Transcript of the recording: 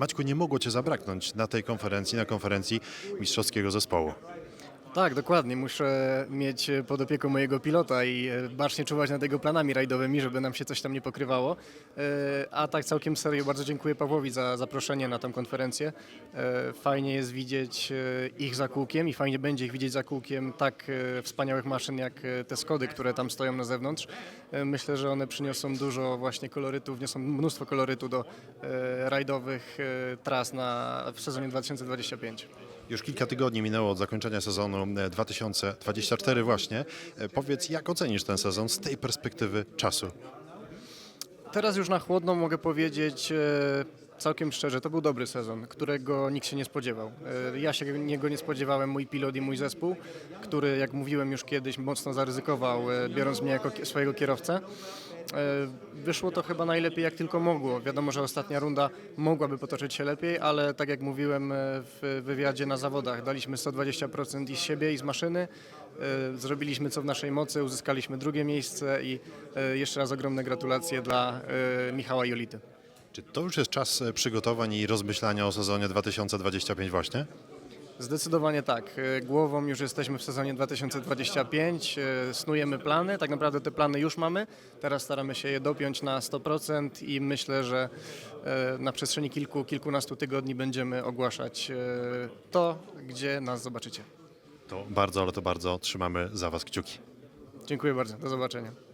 Maćku, nie mogło Cię zabraknąć na tej konferencji, na konferencji mistrzowskiego zespołu. Tak, dokładnie. Muszę mieć pod opieką mojego pilota i e, bacznie czuwać nad jego planami rajdowymi, żeby nam się coś tam nie pokrywało. E, A tak całkiem serio bardzo dziękuję Pawłowi za zaproszenie na tą konferencję. E, Fajnie jest widzieć e, ich za kółkiem i fajnie będzie ich widzieć za kółkiem tak e, wspaniałych maszyn jak e, te Skody, które tam stoją na zewnątrz. E, Myślę, że one przyniosą dużo właśnie kolorytu, wniosą mnóstwo kolorytu do e, rajdowych e, tras na, w sezonie 2025. Już kilka tygodni minęło od zakończenia sezonu e, 2024 właśnie. E, Powiedz, jak ocenisz ten sezon z tej perspektywy czasu? Teraz już na chłodno mogę powiedzieć e, całkiem szczerze, to był dobry sezon, którego nikt się nie spodziewał. E, Ja się niego nie spodziewałem, mój pilot i mój zespół, który, jak mówiłem już kiedyś, mocno zaryzykował, e, biorąc mnie jako swojego kierowcę. E, Wyszło to chyba najlepiej jak tylko mogło. Wiadomo, że ostatnia runda mogłaby potoczyć się lepiej, ale tak jak mówiłem w wywiadzie na zawodach, daliśmy 120% i z siebie i z maszyny. Zrobiliśmy co w naszej mocy, uzyskaliśmy drugie miejsce i jeszcze raz ogromne gratulacje dla Michała Jolity. Czy to już jest czas e, przygotowań i rozmyślania o sezonie 2025 właśnie? Zdecydowanie tak. E, Głową już jesteśmy w sezonie 2025, e, snujemy plany, tak naprawdę te plany już mamy, teraz staramy się je dopiąć na 100% i myślę, że na przestrzeni kilku, kilkunastu tygodni będziemy ogłaszać to, gdzie nas zobaczycie. To bardzo, ale to bardzo trzymamy za Was kciuki. Dziękuję bardzo, do zobaczenia.